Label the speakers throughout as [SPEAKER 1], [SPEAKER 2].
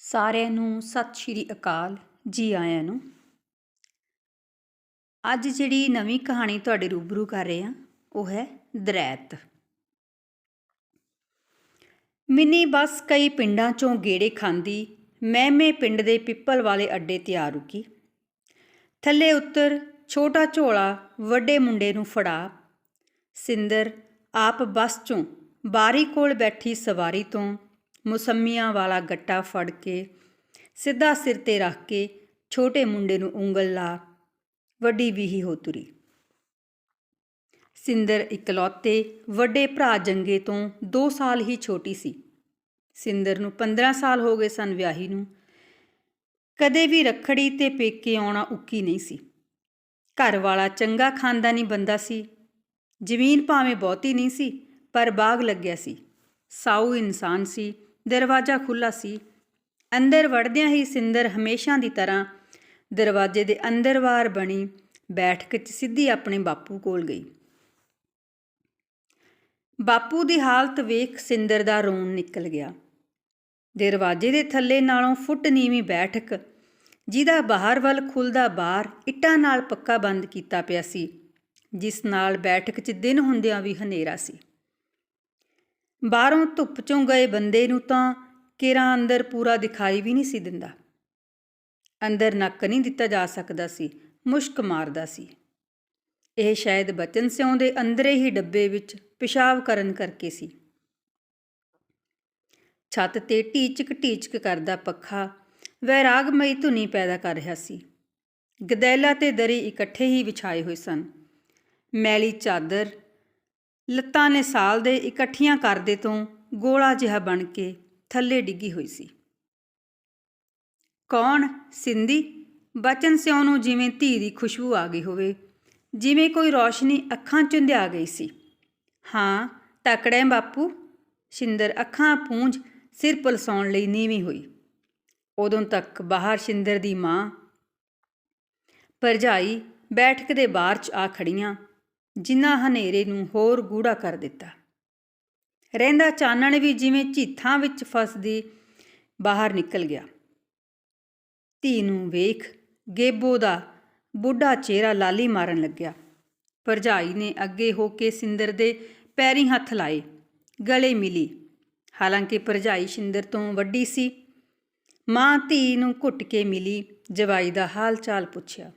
[SPEAKER 1] ਸਾਰਿਆਂ ਨੂੰ ਸਤਿ ਸ਼੍ਰੀ ਅਕਾਲ ਜੀ ਆਇਆਂ ਨੂੰ। ਅੱਜ ਜਿਹੜੀ ਨਵੀਂ ਕਹਾਣੀ ਤੁਹਾਡੇ ਰੂਬਰੂ ਕਰ ਰਹੇ ਹਾਂ, ਉਹ ਹੈ ਦਰੈਤ। ਮਿੰਨੀ ਬੱਸ ਕਈ ਪਿੰਡਾਂ ਚੋਂ ਗੇੜੇ ਖਾਂਦੀ, ਮਹਿਮੇ ਪਿੰਡ ਦੇ ਪਿੱਪਲ ਵਾਲੇ ਅੱਡੇ ਤੇ ਆ ਰੁਕੀ। ਥੱਲੇ ਉੱਤਰ ਛੋਟਾ ਝੋਲਾ ਵੱਡੇ ਮੁੰਡੇ ਨੂੰ ਫੜਾ। ਸਿੰਦਰ ਆਪ ਬੱਸ ਚੋਂ ਬਾਰੀ ਕੋਲ ਬੈਠੀ ਸਵਾਰੀ ਤੋਂ ਮੁਸੰਮੀਆਂ ਵਾਲਾ ਗੱਟਾ ਫੜ ਕੇ ਸਿੱਧਾ ਸਿਰ ਤੇ ਰੱਖ ਕੇ ਛੋਟੇ ਮੁੰਡੇ ਨੂੰ ਉਂਗਲ ਲਾ ਵੱਡੀ ਵੀਹੀ ਹੋ ਤੁਰੀ। ਸਿੰਦਰ ਇਕਲੌਤੇ ਵੱਡੇ ਭਰਾ ਜੰਗੇ ਤੋਂ 2 ਸਾਲ ਹੀ ਛੋਟੀ ਸੀ। ਸਿੰਦਰ ਨੂੰ 15 ਸਾਲ ਹੋ ਗਏ ਸਨ ਵਿਆਹੀ ਨੂੰ। ਕਦੇ ਵੀ ਰਖੜੀ ਤੇ ਪੇਕੇ ਆਉਣਾ ਉੱਕੀ ਨਹੀਂ ਸੀ। ਘਰ ਵਾਲਾ ਚੰਗਾ ਖਾਨਦਾਨੀ ਬੰਦਾ ਸੀ। ਜ਼ਮੀਨ ਭਾਵੇਂ ਬਹੁਤੀ ਨਹੀਂ ਸੀ, ਪਰ ਬਾਗ ਲੱਗਿਆ ਸੀ। ਸਾਊ ਇਨਸਾਨ ਸੀ। ਦਰਵਾਜ਼ਾ ਖੁੱਲਾ ਸੀ। ਅੰਦਰ ਵੜਦਿਆਂ ਹੀ ਸਿੰਦਰ ਹਮੇਸ਼ਾ ਦੀ ਤਰ੍ਹਾਂ ਦਰਵਾਜ਼ੇ ਦੇ ਅੰਦਰ ਵਾਰ ਬਣੀ ਬੈਠਕ 'ਚ ਸਿੱਧੀ ਆਪਣੇ ਬਾਪੂ ਕੋਲ ਗਈ। ਬਾਪੂ ਦੀ ਹਾਲਤ ਵੇਖ ਸਿੰਦਰ ਦਾ ਰੋਣ ਨਿਕਲ ਗਿਆ। ਦਰਵਾਜ਼ੇ ਦੇ ਥੱਲੇ ਨਾਲੋਂ ਫੁੱਟ ਨੀਵੀਂ ਬੈਠਕ, ਜਿਹਦਾ ਬਾਹਰ ਵੱਲ ਖੁੱਲਦਾ ਬਾਹਰ ਇੱਟਾਂ ਨਾਲ ਪੱਕਾ ਬੰਦ ਕੀਤਾ ਪਿਆ ਸੀ, ਜਿਸ ਨਾਲ ਬੈਠਕ 'ਚ ਦਿਨ ਹੁੰਦਿਆਂ ਵੀ ਹਨੇਰਾ ਸੀ। ਬਾਹਰੋਂ ਧੁੱਪ ਚੋਂ ਗਏ ਬੰਦੇ ਨੂੰ ਤਾਂ ਕਿਰਾਂ ਅੰਦਰ ਪੂਰਾ ਦਿਖਾਈ ਵੀ ਨਹੀਂ ਸੀ ਦਿੰਦਾ। ਅੰਦਰ ਨੱਕ ਨਹੀਂ ਦਿੱਤਾ ਜਾ ਸਕਦਾ ਸੀ, ਮੁਸ਼ਕ ਮਾਰਦਾ ਸੀ। ਇਹ ਸ਼ਾਇਦ ਬਚਨ ਸਿਉਂ ਦੇ ਅੰਦਰੇ ਹੀ ਡੱਬੇ ਵਿੱਚ ਪਿਸ਼ਾਬ ਕਰਨ ਕਰਕੇ ਸੀ। ਛੱਤ ਤੇ ਟੀਚਕ ਟੀਚਕ ਕਰਦਾ ਪੱਖਾ ਵੈਰਾਗਮਈ ਧੁਨੀ ਪੈਦਾ ਕਰ ਰਿਹਾ ਸੀ। ਗਦੈਲਾ ਤੇ ਦਰੀ ਇਕੱਠੇ ਹੀ ਵਿਛਾਏ ਹੋਏ ਸਨ। ਮੈਲੀ ਚਾਦਰ ਲੱਤਾਂ ਨੇ ਸਾਲ ਦੇ ਇਕੱਠੀਆਂ ਕਰਦੇ ਤੋਂ ਗੋਲਾ ਜਿਹਾ ਬਣ ਕੇ ਥੱਲੇ ਡਿੱਗੀ ਹੋਈ ਸੀ। ਕੌਣ? ਸਿੰਧੀ? ਬਚਨ ਸਿਉ ਨੂੰ ਜਿਵੇਂ ਧੀ ਦੀ ਖੁਸ਼ਬੂ ਆ ਗਈ ਹੋਵੇ, ਜਿਵੇਂ ਕੋਈ ਰੌਸ਼ਨੀ ਅੱਖਾਂ ਚੁੰਧਿਆ ਗਈ ਸੀ। ਹਾਂ, ਤਕੜੇ ਬਾਪੂ। ਸ਼ਿੰਦਰ ਅੱਖਾਂ ਪੂੰਝ ਸਿਰ ਪਲਸਾਉਣ ਲਈ ਨੀਵੀਂ ਹੋਈ। ਉਦੋਂ ਤੱਕ ਬਾਹਰ ਸ਼ਿੰਦਰ ਦੀ ਮਾਂ ਭਰਜਾਈ ਬੈਠਕ ਦੇ ਬਾਹਰ 'ਚ ਆ ਖੜੀਆਂ। ਜਿਨ੍ਹਾਂ ਹਨੇਰੇ ਨੂੰ ਹੋਰ ਗੂੜਾ ਕਰ ਦਿੱਤਾ। ਰਹਿੰਦਾ ਚਾਨਣ ਵੀ ਜਿਵੇਂ ਝੀਥਾਂ ਵਿੱਚ ਫਸਦੀ ਬਾਹਰ ਨਿਕਲ ਗਿਆ। ਧੀ ਨੂੰ ਵੇਖ ਗੇਬੋ ਦਾ ਬੁੱਢਾ ਚਿਹਰਾ ਲਾਲੀ ਮਾਰਨ ਲੱਗਿਆ। ਭਰਜਾਈ ਨੇ ਅੱਗੇ ਹੋ ਕੇ ਸਿੰਦਰ ਦੇ ਪੈਰੀ ਹੱਥ ਲਾਏ, ਗਲੇ ਮਿਲੀ। ਹਾਲਾਂਕਿ ਭਰਜਾਈ ਸਿੰਦਰ ਤੋਂ ਵੱਡੀ ਸੀ, ਮਾਂ ਧੀ ਨੂੰ ਘੁੱਟ ਕੇ ਮਿਲੀ, ਜਵਾਈ ਦਾ ਹਾਲ ਚਾਲ ਪੁੱਛਿਆ।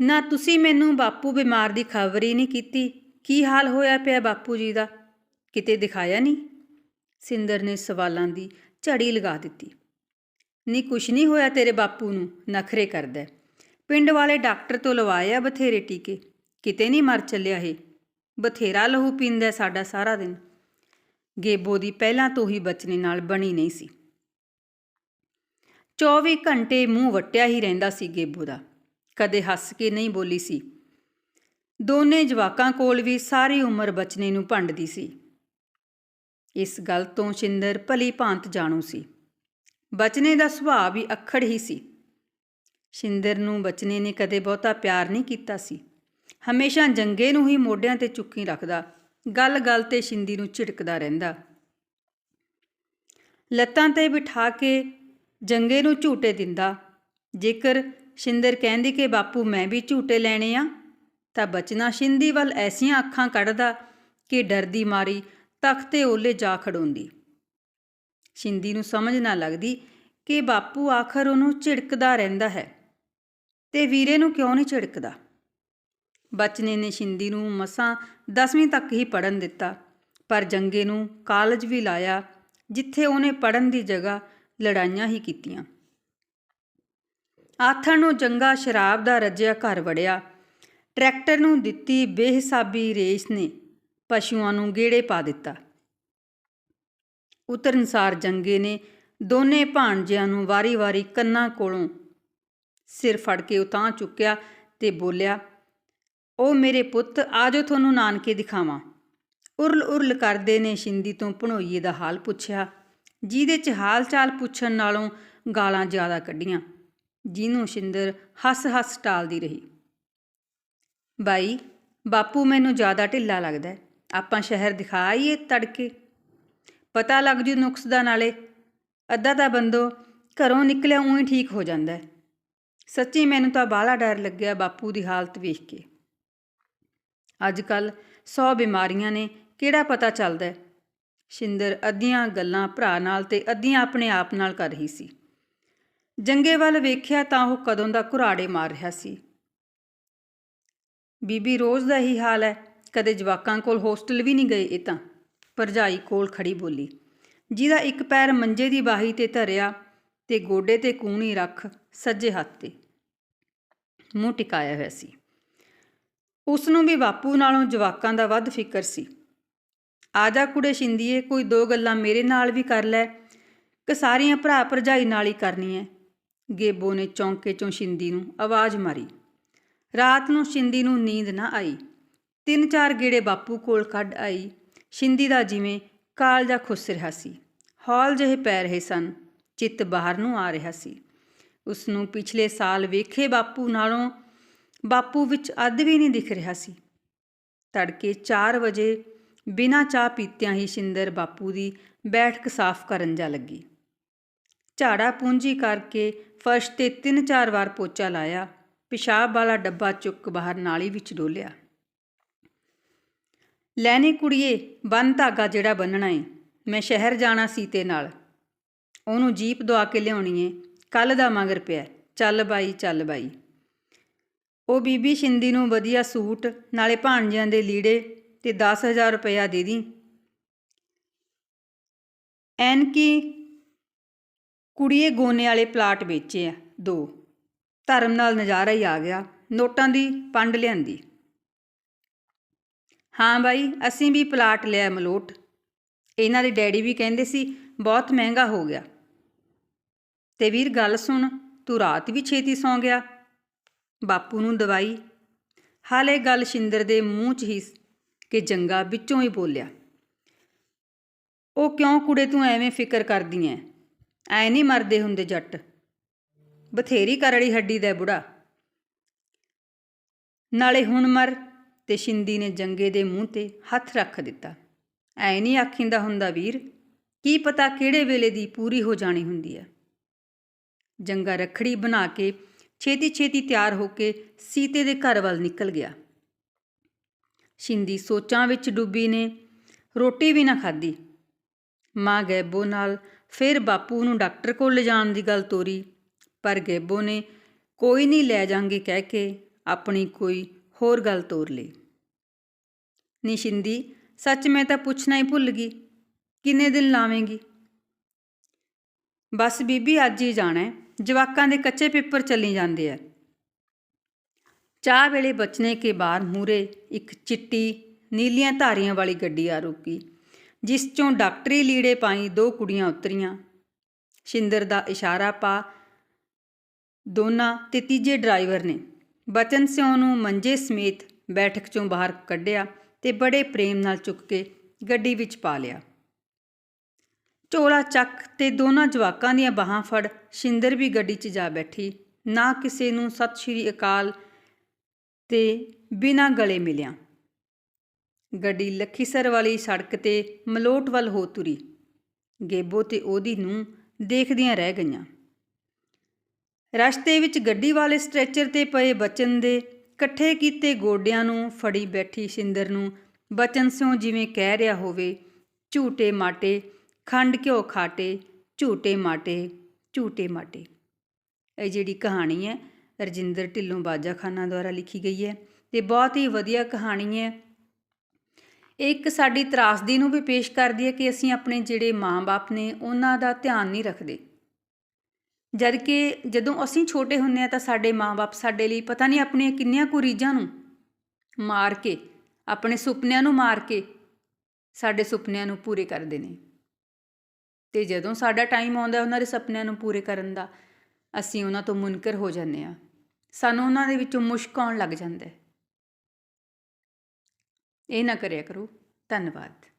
[SPEAKER 1] ਨਾ ਤੁਸੀਂ ਮੈਨੂੰ ਬਾਪੂ ਬਿਮਾਰ ਦੀ ਖਬਰ ਹੀ ਨਹੀਂ ਕੀਤੀ। ਕੀ ਹਾਲ ਹੋਇਆ ਪਿਆ ਬਾਪੂ ਜੀ ਦਾ? ਕਿਤੇ ਦਿਖਾਇਆ ਨਹੀਂ? ਸਿੰਦਰ ਨੇ ਸਵਾਲਾਂ ਦੀ ਝੜੀ ਲਗਾ ਦਿੱਤੀ। ਨਹੀਂ ਕੁਛ ਨਹੀਂ ਹੋਇਆ ਤੇਰੇ ਬਾਪੂ ਨੂੰ, ਨਖਰੇ ਕਰਦਾ ਪਿੰਡ ਵਾਲੇ ਡਾਕਟਰ ਤੋਂ ਲਵਾਏ ਆ ਬਥੇਰੇ ਟੀਕੇ। ਕਿਤੇ ਨਹੀਂ ਮਰ ਚੱਲਿਆ ਇਹ। ਬਥੇਰਾ ਲਹੂ ਪੀਂਦਾ ਸਾਡਾ ਸਾਰਾ ਦਿਨ। ਗੇਬੋ ਦੀ ਪਹਿਲਾਂ ਤੋਂ ਹੀ ਬਚਨੇ ਨਾਲ ਬਣੀ ਨਹੀਂ ਸੀ। 24 ਘੰਟੇ ਮੂੰਹ ਵਟਿਆ ਹੀ ਰਹਿੰਦਾ ਸੀ ਗੇਬੋ ਦਾ। ਕਦੇ ਹੱਸ ਕੇ ਨਹੀਂ ਬੋਲੀ ਸੀ। ਦੋਨੇ ਜਵਾਕਾਂ ਕੋਲ ਵੀ ਸਾਰੀ ਉਮਰ ਬਚਨੇ ਨੂੰ ਭੰਡਦੀ ਸੀ। ਇਸ ਗੱਲ ਤੋਂ ਸ਼ਿੰਦਰ ਭਲੀ ਭਾਂਤ ਜਾਣੂ ਸੀ। ਬਚਨੇ ਦਾ ਸੁਭਾਅ ਵੀ ਅਖੜ ਹੀ ਸੀ। ਸ਼ਿੰਦਰ ਨੂੰ ਬਚਨੇ ਨੇ ਕਦੇ ਬਹੁਤਾ ਪਿਆਰ ਨਹੀਂ ਕੀਤਾ ਸੀ। ਹਮੇਸ਼ਾ ਜੰਗੇ ਨੂੰ ਹੀ ਮੋਢਿਆਂ ਤੇ ਚੁੱਕੀ ਰੱਖਦਾ, ਗੱਲ-ਗੱਲ ਤੇ ਸ਼ਿੰਦੀ ਨੂੰ ਝਿੜਕਦਾ ਰਹਿੰਦਾ। ਲੱਤਾਂ ਤੇ ਬਿਠਾ ਕੇ ਜੰਗੇ ਨੂੰ ਝੂਟੇ ਦਿੰਦਾ, ਜੇਕਰ ਸ਼ਿੰਦਰ ਕਹਿੰਦੀ ਕਿ, ਬਾਪੂ, ਮੈਂ ਵੀ ਝੂਟੇ ਲੈਣੇ ਆ। ਤਾਂ ਬਚਨਾ ਸ਼ਿੰਦੀ ਵੱਲ ਐਸੀਆਂ ਅੱਖਾਂ ਕੱਢਦਾ ਕਿ ਡਰਦੀ ਮਾਰੀ ਤਖਤੇ ਓਲੇ ਜਾ ਖੜੋਂਦੀ। ਸ਼ਿੰਦੀ ਨੂੰ ਸਮਝ ਨਾ ਲੱਗਦੀ ਕਿ ਬਾਪੂ ਆਖਰ ਉਹਨੂੰ ਝਿੜਕਦਾ ਰਹਿੰਦਾ ਹੈ ਤੇ ਵੀਰੇ ਨੂੰ ਕਿਉਂ ਨਹੀਂ ਝਿੜਕਦਾ? ਬਚਨੇ ਨੇ ਸ਼ਿੰਦੀ ਨੂੰ ਮਸਾਂ 10ਵੀਂ ਤੱਕ ਹੀ ਪੜਨ ਦਿੱਤਾ, ਪਰ ਜੰਗੇ ਨੂੰ ਕਾਲਜ ਵੀ ਲਾਇਆ, ਜਿੱਥੇ ਉਹਨੇ ਪੜਨ ਦੀ ਜਗ੍ਹਾ ਲੜਾਈਆਂ ਹੀ ਕੀਤੀਆਂ। ਆਥਣ ਨੂੰ ਜੰਗਾ ਸ਼ਰਾਬ ਦਾ ਰੱਜਿਆ ਘਰ ਵੜਿਆ। ਟਰੈਕਟਰ ਨੂੰ ਦਿੱਤੀ ਬੇਹਿਸਾਬੀ ਰੇਸ ਨੇ ਪਸ਼ੂਆਂ ਨੂੰ ਗੇੜੇ ਪਾ ਦਿੱਤਾ। ਉਤਰਨਸਾਰ ਜੰਗੇ ਨੇ ਦੋਨੇ ਭਾਣਜਿਆਂ ਨੂੰ ਵਾਰੀ-ਵਾਰੀ ਕੰਨਾਂ ਕੋਲੋਂ ਸਿਰ ਫੜ ਕੇ ਉਤਾਂ ਚੁੱਕਿਆ ਤੇ ਬੋਲਿਆ, ਉਹ ਮੇਰੇ ਪੁੱਤ, ਆਜੋ ਤੁਹਾਨੂੰ ਨਾਨਕੇ ਦਿਖਾਵਾਂ। ਉਰਲ ਉਰਲ ਕਰਦੇ ਨੇ ਸ਼ਿੰਦੀ ਤੋਂ ਭਣੋਈਏ ਦਾ ਹਾਲ ਪੁੱਛਿਆ, ਜਿਹਦੇ 'ਚ ਹਾਲ ਚਾਲ ਪੁੱਛਣ ਨਾਲੋਂ ਗਾਲਾਂ ਜ਼ਿਆਦਾ ਕੱਢੀਆਂ। ਜਿਹਨੂੰ ਸ਼ਿੰਦਰ ਹੱਸ-ਹੱਸ ਟਾਲਦੀ ਰਹੀ। ਬਾਈ, ਬਾਪੂ ਮੈਨੂੰ ਜ਼ਿਆਦਾ ਢਿੱਲਾ ਲੱਗਦਾ ਆਪਾਂ ਸ਼ਹਿਰ ਦਿਖਾ ਆਈਏ ਤੜਕੇ। ਪਤਾ ਲੱਗ ਜੂ ਨੁਕਸ ਦਾ ਨਾਲੇ। ਅੱਧਾ ਤਾਂ ਬੰਦੋ ਘਰੋਂ ਨਿਕਲਿਆ ਉਹੀ ਠੀਕ ਹੋ ਜਾਂਦਾ ਸੱਚੀ ਮੈਨੂੰ ਤਾਂ ਬਾਹਲਾ ਡਰ ਲੱਗਿਆ ਬਾਪੂ ਦੀ ਹਾਲਤ ਵੇਖ ਕੇ। ਅੱਜ ਕੱਲ 100 ਬਿਮਾਰੀਆਂ ਨੇ, ਕਿਹੜਾ ਪਤਾ ਚੱਲਦਾ ਹੈ? ਸ਼ਿੰਦਰ ਅੱਧੀਆਂ ਗੱਲਾਂ ਭਰਾ ਨਾਲ ਤੇ ਅੱਧੀਆਂ ਆਪਣੇ ਆਪ ਨਾਲ ਕਰ ਰਹੀ ਸੀ। ਜੰਗੇ ਵੱਲ ਵੇਖਿਆ ਤਾਂ ਉਹ ਕਦੋਂ ਦਾ ਘੁਰਾੜੇ ਮਾਰ ਰਿਹਾ ਸੀ। ਬੀਬੀ ਰੋਜ਼ ਦਾ ਹੀ ਹਾਲ ਹੈ। ਕਦੇ ਜਵਾਕਾਂ ਕੋਲ ਹੋਸਟਲ ਵੀ ਨਹੀਂ ਗਏ ਇਹ ਤਾਂ। ਭਰਜਾਈ ਕੋਲ ਖੜੀ ਬੋਲੀ, ਜਿਹਦਾ ਇੱਕ ਪੈਰ ਮੰਜੇ ਦੀ ਬਾਹੀ ਤੇ ਧਰਿਆ ਤੇ ਗੋਡੇ ਤੇ ਕੂਣੀ ਰੱਖ ਸੱਜੇ ਹੱਥ ਤੇ। ਮੂੰਹ ਟਿਕਾਇਆ ਹੋਇਆ ਸੀ। ਉਸ ਨੂੰ ਵੀ ਬਾਪੂ ਨਾਲੋਂ ਜਵਾਕਾਂ ਦਾ ਵੱਧ ਫਿਕਰ ਸੀ। ਆ ਜਾ ਕੁੜੇ ਸ਼ਿੰਦੀਏ, ਕੋਈ ਦੋ ਗੱਲਾਂ ਮੇਰੇ ਨਾਲ ਵੀ ਕਰ ਲੈ, ਕਿ ਸਾਰੀਆਂ ਭਰਾ ਭਰਜਾਈ ਨਾਲ ਹੀ ਕਰਨੀ ਐ ਗੇਬੋ ਨੇ ਚੌਂਕੇ ਚੋਂ ਸ਼ਿੰਦੀ ਨੂੰ ਆਵਾਜ਼ ਮਾਰੀ। ਰਾਤ ਨੂੰ ਸ਼ਿੰਦੀ ਨੂੰ ਨੀਂਦ ਨਾ ਆਈ। ਤਿੰਨ ਚਾਰ ਗੇੜੇ ਬਾਪੂ ਕੋਲ ਕੱਢ ਆਈ। ਸ਼ਿੰਦੀ ਦਾ ਜਿਵੇਂ ਕਾਲਜਾ ਖੁੱਸ ਰਿਹਾ ਸੀ। ਹੌਲ ਜਿਹੇ ਪੈ ਰਹੇ ਸਨ। ਚਿੱਤ ਬਾਹਰ ਨੂੰ ਆ ਰਿਹਾ ਸੀ। ਉਸ ਨੂੰ ਪਿਛਲੇ ਸਾਲ ਵੇਖੇ ਬਾਪੂ ਨਾਲੋਂ ਬਾਪੂ ਵਿੱਚ ਅੱਧ ਵੀ ਨਹੀਂ ਦਿਖ ਰਿਹਾ ਸੀ। ਤੜਕੇ 4 ਵਜੇ ਬਿਨਾਂ ਚਾਹ ਪੀਤਿਆਂ ਹੀ ਸ਼ਿੰਦਰ ਬਾਪੂ ਦੀ ਬੈਠਕ ਸਾਫ਼ ਕਰਨ ਜਾ ਲੱਗੀ। ਝਾੜਾ ਪੂੰਜੀ ਕਰਕੇ ਫਰਸ਼ ਤੇ ਤਿੰਨ ਚਾਰ ਵਾਰ ਪੋਚਾ ਲਾਇਆ, ਪਿਸ਼ਾਬ ਵਾਲਾ ਡੱਬਾ ਚੁੱਕ ਬਾਹਰ ਨਾਲੀ ਵਿੱਚ ਡੋਲਿਆ। ਲੈਣੀ ਕੁੜੀਏ, ਬੰਨ ਧਾਗਾ ਜਿਹੜਾ ਬੰਨਣਾ ਏ, ਮੈਂ ਸ਼ਹਿਰ ਜਾਣਾ ਸੀ ਤੇ ਨਾਲ। ਉਹਨੂੰ ਜੀਪ ਦਵਾ ਕੇ ਲਿਆਉਣੀ ਏ ਕੱਲ ਦਾ ਮਗਰ ਪਿਆ, ਚੱਲ ਬਾਈ ਚੱਲ ਬਾਈ। ਉਹ ਬੀਬੀ ਸ਼ਿੰਦੀ ਨੂੰ ਵਧੀਆ ਸੂਟ, ਨਾਲੇ ਭਾਂਜਿਆਂ ਦੇ ਲੀੜੇ ਤੇ 10000 ਰੁਪਇਆ ਦੇ ਦੀ। ਐਨਕੀ ਕੁੜੀਏ ਗੋਨੇ ਵਾਲੇ ਪਲਾਟ ਵੇਚੇ ਆ, ਦੋ। ਧਰਮ ਨਾਲ ਨਜ਼ਾਰਾ ਹੀ ਆ ਗਿਆ, ਨੋਟਾਂ ਦੀ ਪੰਡ ਲਿਆਂਦੀ। ਹਾਂ ਬਾਈ, ਅਸੀਂ ਵੀ ਪਲਾਟ ਲਿਆ ਮਲੋਟ। ਇਹਨਾਂ ਦੇ ਡੈਡੀ ਵੀ ਕਹਿੰਦੇ ਸੀ, ਬਹੁਤ ਮਹਿੰਗਾ ਹੋ ਗਿਆ। ਤੇ ਵੀਰ ਗੱਲ ਸੁਣ, ਤੂੰ ਰਾਤ ਵੀ ਛੇਤੀ ਸੌਂ ਗਿਆ? ਬਾਪੂ ਨੂੰ ਦਵਾਈ। ਹਾਲੇ ਗੱਲ ਸ਼ਿੰਦਰ ਦੇ ਮੂੰਹ 'ਚ ਹੀ ਕਿ ਜੰਗਾ ਵਿੱਚੋਂ ਹੀ ਬੋਲਿਆ। ਉਹ ਕਿਉਂ ਕੁੜੇ ਤੂੰ ਐਵੇਂ ਫਿਕਰ ਕਰਦੀ ਐ? ਐ ਨਹੀਂ ਮਰਦੇ ਹੁੰਦੇ ਜੱਟ। ਬਥੇਰੀ ਕਰੜੀ ਹੱਡੀ ਦਾ ਬੁੜਾ। ਨਾਲੇ ਹੁਣ ਮਰ ਤੇ ਸ਼ਿੰਦੀ ਨੇ ਜੰਗੇ ਦੇ ਮੂੰਹ ਤੇ ਹੱਥ ਰੱਖ ਦਿੱਤਾ। ਐ ਨਹੀਂ ਆਖਿੰਦਾ ਹੁੰਦਾ ਵੀਰ, ਕੀ ਪਤਾ ਕਿਹੜੇ ਵੇਲੇ ਦੀ ਪੂਰੀ ਹੋ ਜਾਣੀ ਹੁੰਦੀ ਹੈ ਜੰਗਾ ਰਖੜੀ ਬਣਾ ਕੇ ਛੇਤੀ ਛੇਤੀ ਤਿਆਰ ਹੋ ਕੇ ਸੀਤੇ ਦੇ ਘਰ ਵੱਲ ਨਿਕਲ ਗਿਆ। ਸ਼ਿੰਦੀ ਸੋਚਾਂ ਵਿੱਚ ਡੁੱਬੀ ਨੇ, ਰੋਟੀ ਵੀ ਨਾ ਖਾਧੀ। ਮਾਂ ਗੈਬੋ ਨਾਲ ਫਿਰ ਬਾਪੂ ਨੂੰ ਡਾਕਟਰ ਕੋਲ ਲਿਜਾਣ ਦੀ ਗੱਲ ਤੋਰੀ, ਪਰ ਗੇਬੋ ਨੇ ਕੋਈ ਨਹੀਂ ਲੈ ਜਾਾਂਗੇ ਕਹਿ ਕੇ ਆਪਣੀ ਕੋਈ ਹੋਰ ਗੱਲ ਤੋਰ ਲਈ। ਨਿਸ਼ਿੰਦੀ, ਸੱਚ ਮੈਂ ਤਾਂ ਪੁੱਛਣਾ ਹੀ ਭੁੱਲ ਗਈ, ਕਿੰਨੇ ਦਿਨ ਲਾਵੇਂਗੀ? ਬਸ ਬੀਬੀ ਅੱਜ ਹੀ ਜਾਣਾ ਜਵਾਕਾਂ ਦੇ ਕੱਚੇ ਪੇਪਰ ਚੱਲੀ ਜਾਂਦੇ ਆ। ਚਾਹ ਵੇਲੇ ਬਚਨੇ ਕੇ ਬਾਹਰ ਮੂਰੇ ਇੱਕ ਚਿੱਟੀ, ਨੀਲੀਆਂ ਧਾਰੀਆਂ ਵਾਲੀ ਗੱਡੀ ਆ ਰੁਕੀ। ਜਿਸ ਚੋਂ ਡਾਕਟਰੀ ਲੀੜੇ ਪਾਈ ਦੋ ਕੁੜੀਆਂ ਉਤਰੀਆਂ। ਸ਼ਿੰਦਰ ਦਾ ਇਸ਼ਾਰਾ ਪਾ ਦੋਨਾਂ ਤੇ ਤੀਜੇ ਡਰਾਈਵਰ ਨੇ। ਬਚਨ ਸਿਉ ਨੂੰ ਮੰਜੇ ਸਮੇਤ ਬੈਠਕ ਚੋਂ ਬਾਹਰ ਕੱਢਿਆ ਤੇ ਬੜੇ ਪ੍ਰੇਮ ਨਾਲ ਚੁੱਕ ਕੇ ਗੱਡੀ ਵਿੱਚ ਪਾ ਲਿਆ। ਝੋਲਾ ਚੱਕ ਤੇ ਦੋਨਾਂ ਜਵਾਕਾਂ ਦੀਆਂ ਬਾਹਾਂ ਫੜ ਸ਼ਿੰਦਰ ਵੀ ਗੱਡੀ 'ਚ ਜਾ ਬੈਠੀ। ਨਾ ਕਿਸੇ ਨੂੰ ਸਤਿ ਸ਼੍ਰੀ ਅਕਾਲ ਤੇ ਬਿਨਾਂ ਗਲੇ ਮਿਲਿਆ। ਗੱਡੀ ਲੱਖੀਸਰ ਵਾਲੀ ਸੜਕ ਤੇ ਮਲੋਟ ਵੱਲ ਹੋ ਤੁਰੀ। ਗੇਬੋ ਤੇ ਉਹਦੀ ਨੂੰ ਦੇਖਦੀਆਂ ਰਹਿ ਗਈਆਂ। ਰਸਤੇ ਵਿੱਚ ਗੱਡੀ ਵਾਲੇ ਸਟ੍ਰੈਚਰ ਤੇ ਪਏ ਬਚਨ ਦੇ ਇਕੱਠੇ ਕੀਤੇ ਗੋਡਿਆਂ ਨੂੰ ਫੜੀ ਬੈਠੀ ਸ਼ਿੰਦਰ ਨੂੰ, ਬਚਨ ਸਿਓ ਜਿਵੇਂ ਕਹਿ ਰਿਹਾ ਹੋਵੇ, ਝੂਟੇ ਮਾਟੇ, ਖੰਡ ਘਿਓ ਖਾਟੇ, ਝੂਟੇ ਮਾਟੇ ਝੂਟੇ ਮਾਟੇ। ਇਹ ਜਿਹੜੀ ਕਹਾਣੀ ਹੈ, ਰਜਿੰਦਰ ਢਿੱਲੋਂ ਬਾਜਾਖਾਨਾ ਦੁਆਰਾ ਲਿਖੀ ਗਈ ਹੈ ਤੇ ਬਹੁਤ ਹੀ ਵਧੀਆ ਕਹਾਣੀ ਹੈ। ਇੱਕ ਸਾਡੀ ਤਰਾਸਦੀ ਨੂੰ ਵੀ ਪੇਸ਼ ਕਰਦੀ ਹੈ ਕਿ ਅਸੀਂ ਆਪਣੇ ਜਿਹੜੇ ਮਾਂ-ਬਾਪ ਨੇ, ਉਹਨਾਂ ਦਾ ਧਿਆਨ ਨਹੀਂ ਰੱਖਦੇ। ਜਦ ਕਿ ਜਦੋਂ ਅਸੀਂ ਛੋਟੇ ਹੁੰਨੇ ਆ ਤਾਂ ਸਾਡੇ ਮਾਂ-ਬਾਪ ਸਾਡੇ ਲਈ ਪਤਾ ਨਹੀਂ ਆਪਣੀਆਂ ਕਿੰਨੀਆਂ ਕੁ ਰੀਝਾਂ ਨੂੰ ਮਾਰ ਕੇ, ਆਪਣੇ ਸੁਪਨਿਆਂ ਨੂੰ ਮਾਰ ਕੇ ਸਾਡੇ ਸੁਪਨਿਆਂ ਨੂੰ ਪੂਰੇ ਕਰਦੇ ਨੇ। ਤੇ ਜਦੋਂ ਸਾਡਾ ਟਾਈਮ ਆਉਂਦਾ ਉਹਨਾਂ ਦੇ ਸੁਪਨਿਆਂ ਨੂੰ ਪੂਰੇ ਕਰਨ ਦਾ, ਅਸੀਂ ਉਹਨਾਂ ਤੋਂ ਮੁਨਕਰ ਹੋ ਜਾਂਦੇ ਆ ਸਾਨੂੰ ਉਹਨਾਂ ਦੇ ਵਿੱਚੋਂ ਮੁਸ਼ਕ ਆਉਣ ਲੱਗ ਜਾਂਦਾ ਹੈ। ਇਹ ਨਾ ਕਰਿਆ ਕਰੋ। ਧੰਨਵਾਦ।